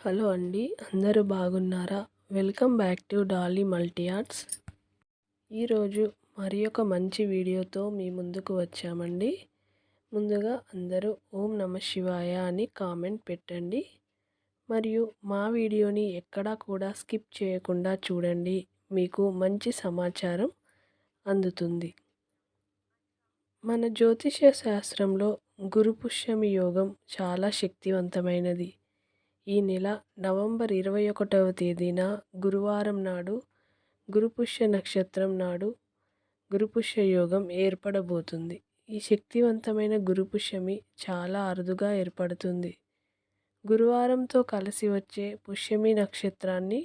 Hello అండి అందరూ బాగున్నారా? Welcome back to Dolly multi arts ఈరోజు మరి ఒక మంచి వీడియోతో మీ ముందుకు వచ్చామండి. ముందుగా అందరూ ఓం నమ శివాయ అని కామెంట్ పెట్టండి. మరియు మా వీడియోని ఎక్కడా కూడా స్కిప్ చేయకుండా చూడండి. మీకు మంచి సమాచారం అందుతుంది. మన జ్యోతిష శాస్త్రంలో గురుపుష్యమి యోగం చాలా శక్తివంతమైనది. ఈ నెల నవంబర్ ఇరవై ఒకటవ తేదీన గురువారం నాడు గురుపుష్య నక్షత్రం నాడు గురుపుష్య యోగం ఏర్పడబోతుంది. ఈ శక్తివంతమైన గురుపుష్యమి చాలా అరుదుగా ఏర్పడుతుంది. గురువారంతో కలిసి వచ్చే పుష్యమి నక్షత్రాన్ని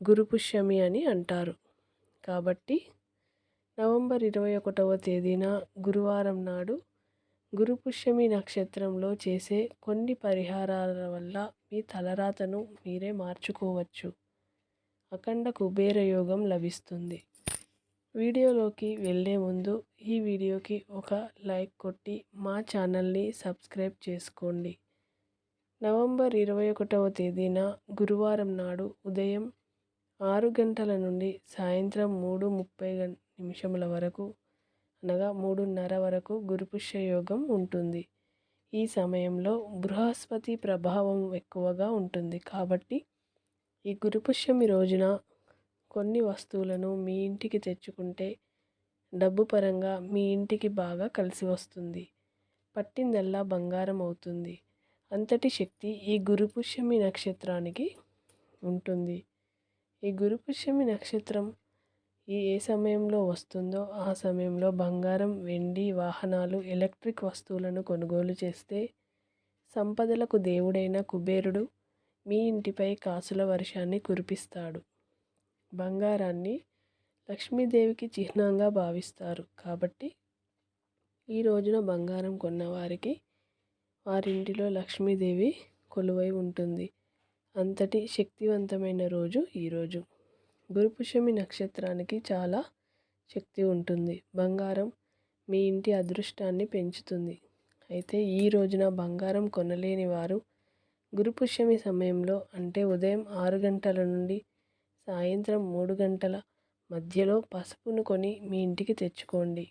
గురుపుష్యమి అని అంటారు. కాబట్టి నవంబర్ ఇరవై ఒకటవ తేదీన గురువారం నాడు గురుపుష్యమి నక్షత్రంలో చేసే కొన్ని పరిహారాల వల్ల మీ తలరాతను మీరే మార్చుకోవచ్చు. అఖండ కుబేర యోగం లభిస్తుంది. వీడియోలోకి వెళ్ళే ముందు ఈ వీడియోకి ఒక లైక్ కొట్టి మా ఛానల్ని సబ్స్క్రైబ్ చేసుకోండి. నవంబర్ ఇరవై ఒకటవ తేదీన గురువారం నాడు ఉదయం ఆరు గంటల నుండి సాయంత్రం మూడు ముప్పై నిమిషముల వరకు అనగా మూడున్నర వరకు గురుపుష్య యోగం ఉంటుంది. ఈ సమయంలో బృహస్పతి ప్రభావం ఎక్కువగా ఉంటుంది. కాబట్టి ఈ గురుపుష్యమి రోజున కొన్ని వస్తువులను మీ ఇంటికి తెచ్చుకుంటే డబ్బు పరంగా మీ ఇంటికి బాగా కలిసి వస్తుంది. పట్టిందల్లా బంగారం అవుతుంది. అంతటి శక్తి ఈ గురుపుష్యమి నక్షత్రానికి ఉంటుంది. ఈ గురుపుష్యమి నక్షత్రం ఏ సమయంలో వస్తుందో ఆ సమయంలో బంగారం వెండి వాహనాలు ఎలక్ట్రిక్ వస్తువులను కొనుగోలు చేస్తే సంపదలకు దేవుడైన కుబేరుడు మీ ఇంటిపై కాసుల వర్షాన్ని కురిపిస్తాడు. బంగారాన్ని లక్ష్మీదేవికి చిహ్నంగా భావిస్తారు. కాబట్టి ఈ రోజున బంగారం కొన్నవారికి వారింటిలో లక్ష్మీదేవి కొలువై ఉంటుంది. అంతటి శక్తివంతమైన రోజు ఈరోజు గురుపుష్యమి నక్షత్రానికి చాలా శక్తి ఉంటుంది. బంగారం మీ ఇంటి అదృష్టాన్ని పెంచుతుంది. అయితే ఈ రోజున బంగారం కొనలేని వారు గురుపుష్యమి సమయంలో అంటే ఉదయం ఆరు గంటల నుండి సాయంత్రం మూడు గంటల మధ్యలో పసుపును కొని మీ ఇంటికి తెచ్చుకోండి.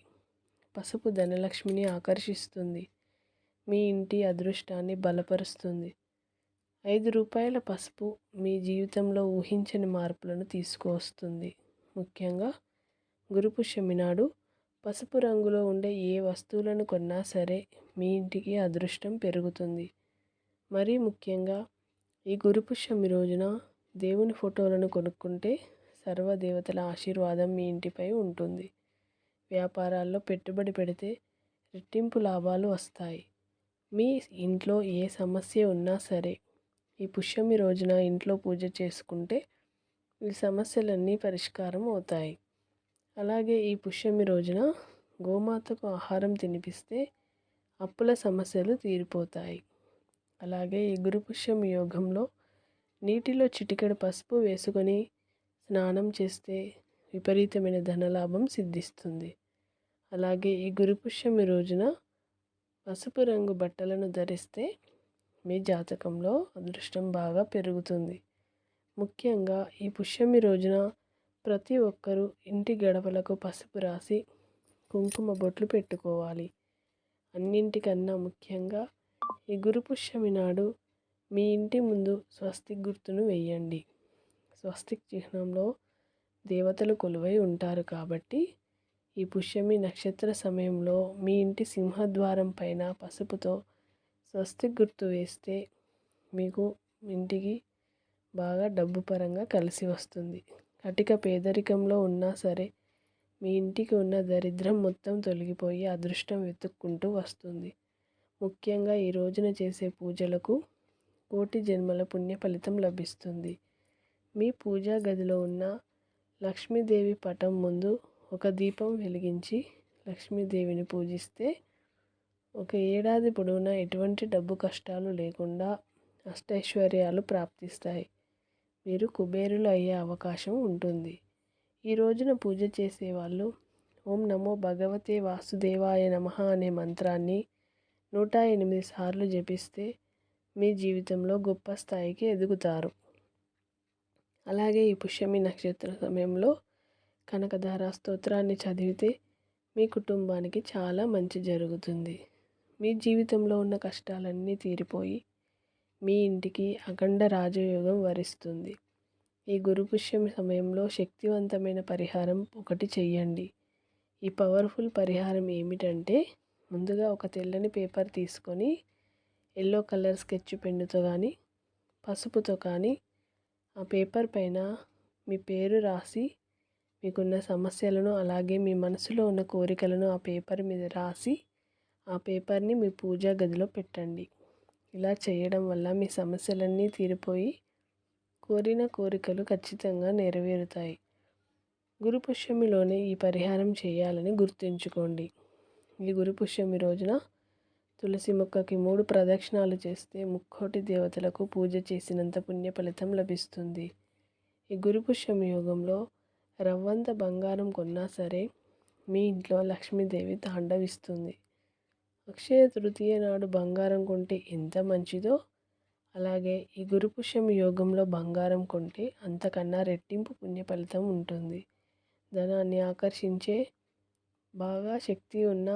పసుపు ధనలక్ష్మిని ఆకర్షిస్తుంది. మీ ఇంటి అదృష్టాన్ని బలపరుస్తుంది. ఐదు రూపాయల పసుపు మీ జీవితంలో ఊహించని మార్పులను తీసుకువస్తుంది. ముఖ్యంగా గురుపుష్యమి నాడు పసుపు రంగులో ఉండే ఏ వస్తువులను కొన్నా సరే మీ ఇంటికి అదృష్టం పెరుగుతుంది. మరీ ముఖ్యంగా ఈ గురుపుష్యమి రోజున దేవుని ఫోటోలను కొనుక్కుంటే సర్వదేవతల ఆశీర్వాదం మీ ఇంటిపై ఉంటుంది. వ్యాపారాల్లో పెట్టుబడి పెడితే రెట్టింపు లాభాలు వస్తాయి. మీ ఇంట్లో ఏ సమస్య ఉన్నా సరే ఈ పుష్యమి రోజున ఇంట్లో పూజ చేసుకుంటే ఈ సమస్యలన్నీ పరిష్కారం అవుతాయి. అలాగే ఈ పుష్యమి రోజున గోమాతకు ఆహారం తినిపిస్తే అప్పుల సమస్యలు తీరిపోతాయి. అలాగే ఈ గురుపుష్యమి యోగంలో నీటిలో చిటికెడు పసుపు వేసుకొని స్నానం చేస్తే విపరీతమైన ధనలాభం సిద్ధిస్తుంది. అలాగే ఈ గురుపుష్యమి రోజున పసుపు రంగు బట్టలను ధరిస్తే మీ జాతకంలో అదృష్టం బాగా పెరుగుతుంది. ముఖ్యంగా ఈ పుష్యమి రోజున ప్రతి ఒక్కరూ ఇంటి గడపలకు పసుపు రాసి కుంకుమ బొట్లు పెట్టుకోవాలి. అన్నింటికన్నా ముఖ్యంగా ఈ గురు పుష్యమి నాడు మీ ఇంటి ముందు స్వస్తిక్ గుర్తును వేయండి స్వస్తిక్ చిహ్నంలో దేవతలు కొలువై ఉంటారు కాబట్టి ఈ పుష్యమి నక్షత్ర సమయంలో మీ ఇంటి సింహద్వారం పైన పసుపుతో స్వస్తిక్ గుర్తు వేస్తే మీకు ఇంటికి బాగా డబ్బు పరంగా కలిసి వస్తుంది. కటిక పేదరికంలో ఉన్నా సరే మీ ఇంటికి ఉన్న దరిద్రం మొత్తం తొలగిపోయి అదృష్టం వెతుక్కుంటూ వస్తుంది. ముఖ్యంగా ఈ రోజున చేసే పూజలకు కోటి జన్మల పుణ్య ఫలితం లభిస్తుంది. మీ పూజా గదిలో ఉన్న లక్ష్మీదేవి పటం ముందు ఒక దీపం వెలిగించి లక్ష్మీదేవిని పూజిస్తే ఒక ఏడాది పొడవునా ఎటువంటి డబ్బు కష్టాలు లేకుండా అష్టైశ్వర్యాలు ప్రాప్తిస్తాయి. మీరు కుబేరులు అయ్యే అవకాశం ఉంటుంది. ఈ రోజున పూజ చేసేవాళ్ళు ఓం నమో భగవతే వాసుదేవాయ నమ అనే మంత్రాన్ని నూట ఎనిమిది సార్లు జపిస్తే మీ జీవితంలో గొప్ప స్థాయికి ఎదుగుతారు. అలాగే ఈ పుష్యమి నక్షత్ర సమయంలో కనకధార స్తోత్రాన్ని చదివితే మీ కుటుంబానికి చాలా మంచి జరుగుతుంది. మీ జీవితంలో ఉన్న కష్టాలన్నీ తీరిపోయి మీ ఇంటికి అఖండ రాజయోగం వరిస్తుంది. ఈ గురుపుష్యం సమయంలో శక్తివంతమైన పరిహారం ఒకటి చెయ్యండి. ఈ పవర్ఫుల్ పరిహారం ఏమిటంటే ముందుగా ఒక తెల్లని పేపర్ తీసుకొని ఎల్లో కలర్ స్కెచ్ పెన్నుతో కానీ పసుపుతో కానీ ఆ పేపర్ పైన మీ పేరు రాసి మీకున్న సమస్యలను అలాగే మీ మనసులో ఉన్న కోరికలను ఆ పేపర్ మీద రాసి ఆ పేపర్ని మీ పూజా గదిలో పెట్టండి. ఇలా చేయడం వల్ల మీ సమస్యలన్నీ తీరిపోయి కోరిన కోరికలు ఖచ్చితంగా నెరవేరుతాయి. గురు పుష్యమిలోనే ఈ పరిహారం చేయాలని గుర్తుంచుకోండి. ఈ గురు పుష్యమి రోజున తులసి మొక్కకి మూడు ప్రదక్షిణాలు చేస్తే ముక్కోటి దేవతలకు పూజ చేసినంత పుణ్య ఫలితం లభిస్తుంది. ఈ గురు పుష్యమి యోగంలో రవ్వంత బంగారం కొన్నా సరే మీ ఇంట్లో లక్ష్మీదేవి తాండవిస్తుంది. అక్షయ తృతీయ నాడు బంగారం కొంటే ఎంత మంచిదో? అలాగే ఈ గురుపుష్యం యోగంలో బంగారం కొంటే అంతకన్నా రెట్టింపు పుణ్య ఫలితం ఉంటుంది. ధనాన్ని ఆకర్షించే బాగా శక్తి ఉన్న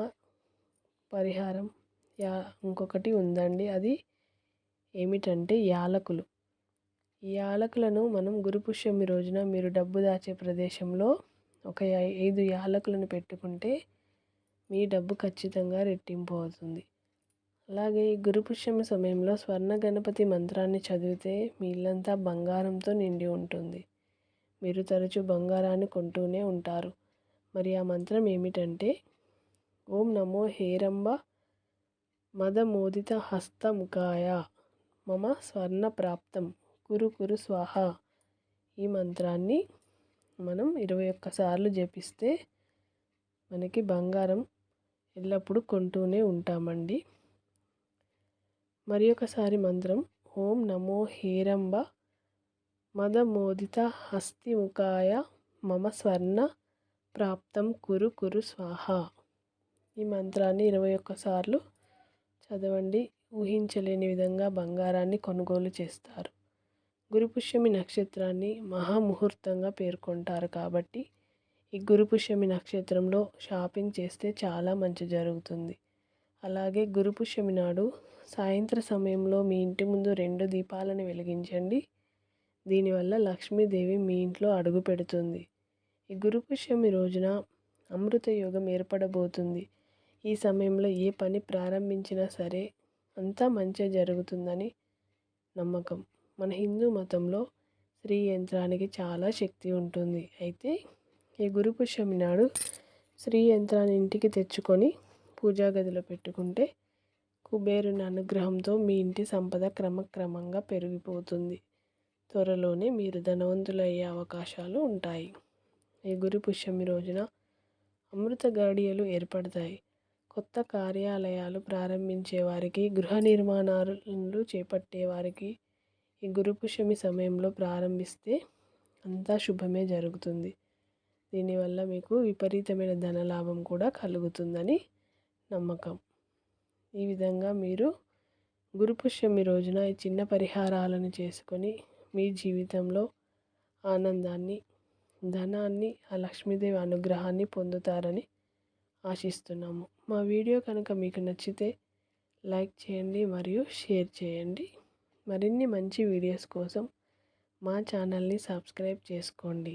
పరిహారం యా ఇంకొకటి ఉందండి. అది ఏమిటంటే యాలకులు. ఈ యాలకులను మనం గురుపుష్యమి రోజున మీరు డబ్బు దాచే ప్రదేశంలో ఒక ఐదు యాలకులను పెట్టుకుంటే మీ డబ్బు ఖచ్చితంగా రెట్టింపు అవుతుంది. అలాగే ఈ గురుపుష్యమి సమయంలో స్వర్ణ గణపతి మంత్రాన్ని చదివితే మీ ఇల్లంతా బంగారంతో నిండి ఉంటుంది. మీరు తరచూ బంగారాన్ని కొంటూనే ఉంటారు. మరి ఆ మంత్రం ఏమిటంటే ఓం నమో హేరంబ మదమోదిత హస్తముఖాయ మమ స్వర్ణ ప్రాప్తం. కురు కురు స్వాహ. ఈ మంత్రాన్ని మనం ఇరవై ఒక్కసార్లు జపిస్తే మనకి బంగారం ఎల్లప్పుడూ కొంటూనే ఉంటామండి. మరి ఒకసారి మంత్రం ఓం నమో హేరంబ మదమోదిత హస్తిముఖాయ మమ స్వర్ణ ప్రాప్తం కురు కురు స్వాహ. ఈ మంత్రాన్ని ఇరవై ఒక్కసార్లు చదవండి. ఊహించలేని విధంగా బంగారాన్ని కొనుగోలు చేస్తారు. గురుపుష్యమి నక్షత్రాన్ని మహాముహూర్తంగా పేర్కొంటారు కాబట్టి ఈ గురుపుష్యమి నక్షత్రంలో షాపింగ్ చేస్తే చాలా మంచి జరుగుతుంది. అలాగే గురుపుష్యమి నాడు సాయంత్ర సమయంలో మీ ఇంటి ముందు రెండు దీపాలను వెలిగించండి. దీనివల్ల లక్ష్మీదేవి మీ ఇంట్లో అడుగు పెడుతుంది. ఈ గురుపుష్యమి రోజున అమృత యోగం ఏర్పడబోతుంది. ఈ సమయంలో ఏ పని ప్రారంభించినా సరే అంతా మంచి జరుగుతుందని నమ్మకం. మన హిందూ మతంలో స్త్రీ యంత్రానికి చాలా శక్తి ఉంటుంది. అయితే ఈ గురు పుష్యమి నాడు శ్రీ యంత్రాన్ని ఇంటికి తెచ్చుకొని పూజా గదిలో పెట్టుకుంటే కుబేరుని అనుగ్రహంతో మీ ఇంటి సంపద క్రమక్రమంగా పెరిగిపోతుంది. త్వరలోనే మీరు ధనవంతులు అయ్యే అవకాశాలు ఉంటాయి. ఈ గురు పుష్యమి రోజున అమృత గాడియలు ఏర్పడతాయి. కొత్త కార్యాలయాలు ప్రారంభించే వారికి గృహ నిర్మాణాలు చేపట్టే వారికి ఈ గురుపుష్యమి సమయంలో ప్రారంభిస్తే అంతా శుభమే జరుగుతుంది. దీనివల్ల మీకు విపరీతమైన ధనలాభం కూడా కలుగుతుందని నమ్మకం. ఈ విధంగా మీరు గురుపుష్యమి రోజున ఈ చిన్న పరిహారాలను చేసుకొని మీ జీవితంలో ఆనందాన్ని ధనాన్ని ఆ లక్ష్మీదేవి అనుగ్రహాన్ని పొందుతారని ఆశిస్తున్నాము. మా వీడియో కనుక మీకు నచ్చితే లైక్ చేయండి మరియు షేర్ చేయండి. మరిన్ని మంచి వీడియోస్ కోసం మా ఛానల్ని సబ్స్క్రైబ్ చేసుకోండి.